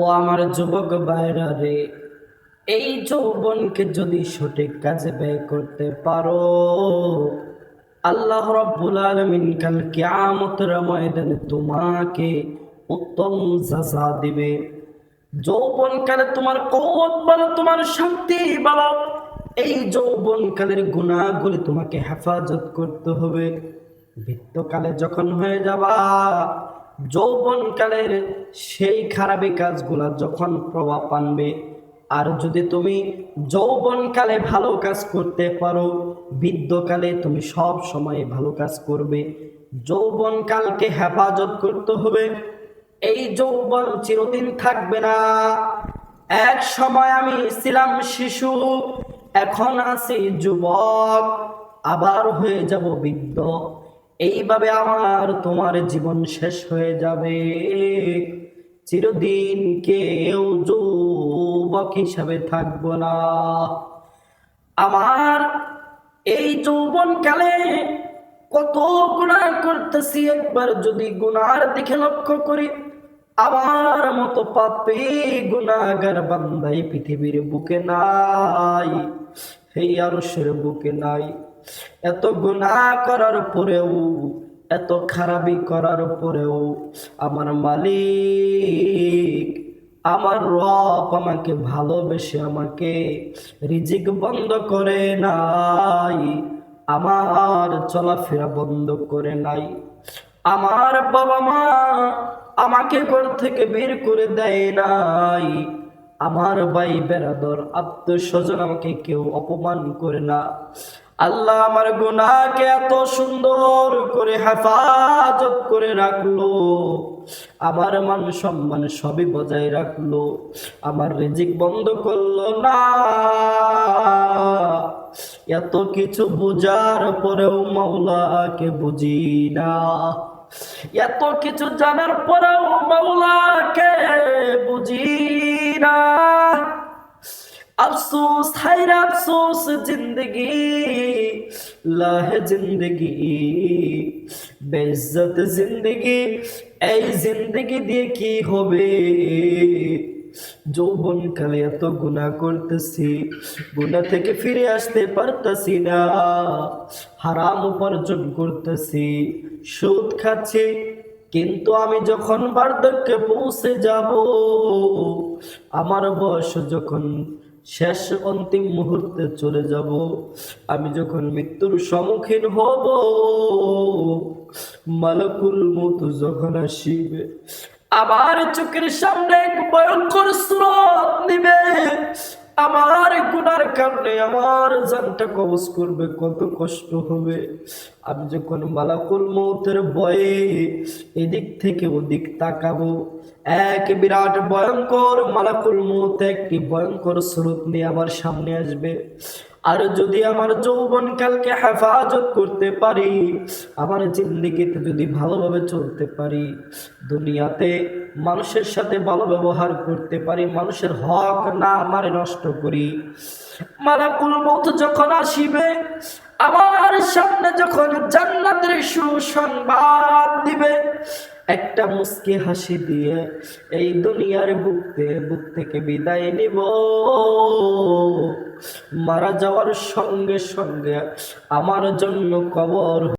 ও আমার যুবক ভাইরা রে, এই যৌবনকে যদি সঠিক কাজে ব্যয় করতে পারো, আল্লাহ রব্বুল আলমিন কাল কিয়ামতের ময়দানে তোমাকে উত্তম সাজা দিবে। যৌবনকালে তোমার কত বলো, তোমার শক্তি বলো, এই যৌবনকালের গুণাগুলি তোমাকে হেফাজত করতে হবে। বৃত্তকালে যখন হয়ে যাবা যৌবনকালের সেই খারাপি কাজগুলা যখন প্রভাব আনবে, আর যদি তুমি যৌবনকালে ভালো কাজ করতে পারো, বৃদ্ধকালে তুমি সব সময় ভালো কাজ করবে। যৌবনকালকে হেফাজত করতে হবে। এই যৌবন চিরদিন থাকবে না। এক সময় আমি ছিলাম শিশু, এখন আছি যুবক, আবার হয়ে যাব বৃদ্ধ। এইভাবে আমার তোমার জীবন শেষ হয়ে যাবে। চিরদিন কেউ যুবক হিসাবে থাকব না। আমার এই যৌবন কালে কত গুণা করতেছি, একবার যদি গুনার দিকে লক্ষ্য করি, আমার মতো পাপে গুণাগার বান্দাই পৃথিবীর বুকে নাই এই আরশের বুকে নাই। এত গুণা করার পরেও, এত খারাপি করার পরেও আমার মালিক, আমার রব আমাকে ভালোবেসে আমাকে রিজিক বন্ধ করে নাই, আমার চলাফেরা বন্ধ করে নাই। আমার বাবা মা আমাকে ঘর থেকে বের করে দেয় নাই। আমার ভাই বেরাদর আত্মস্বজন আমাকে কেউ অপমান করে না। আল্লাহ আমার গুনাহকে এত সুন্দর করে হেফাজত করে রাখল। আমার মান সম্মান সবই বজায় রাখল। আমার রিজিক বন্ধ করল না। এত কিছু বুঝার পরেও মাওলাকে বুঝি না। এত কিছু জানার পরেও মাওলাকে বুঝি না। আফসোস, হায়রা আফসোস, জিন্দগি, লাহ জিন্দগি বেজ্জত জিন্দগি, এই জিন্দগি দিয়ে কি হবে? যৌবন কালে এত গুণা করতেছি, গুণা থেকে ফিরে আসতে পারতেছি না, হারাম উপার্জন করতেছি, সুদ খাচ্ছি, কিন্তু আমি যখন বার্ধক্যে পৌঁছে যাব, আমার বয়স যখন শেষ অন্তিম মুহূর্তে চলে যাব। আমি যখন মৃত্যুর সম্মুখীন হব, মালকুল মতো যখন আসিবে আবার চোখের সামনে এক ভয়ঙ্কর স্রোত নিবে। আমার গুনার কারণে আমার জানটা কবজ করবে, কত কষ্ট হবে। আমি যখন মালাকুল মৌতের ভয়ে এদিক থেকে ওদিক তাকাবো, এক বিরাট ভয়ঙ্কর মালাকুল মৌত একটি ভয়ঙ্কর স্রোত নিয়ে আমার সামনে আসবে। আর যদি আমার যৌবন কালকে হেফাজত করতে পারি, আমার জিন্দিগিতে যদি ভালোভাবে চলতে পারি, দুনিয়াতে মানুষের সাথে ভালো ব্যবহার করতে পারি, মানুষের হক না আমার নষ্ট করি, মালাকুল মত যখন আসিবে, আমার সামনে যখন জান্নাতের সুসংবাদ দিবে একটা মুস্কি হাসি দিয়ে এই দুনিয়ার বুকতে, বুক থেকে বিদায় নিব। মারা যাওয়ার সঙ্গে সঙ্গে আমার জন্য কবর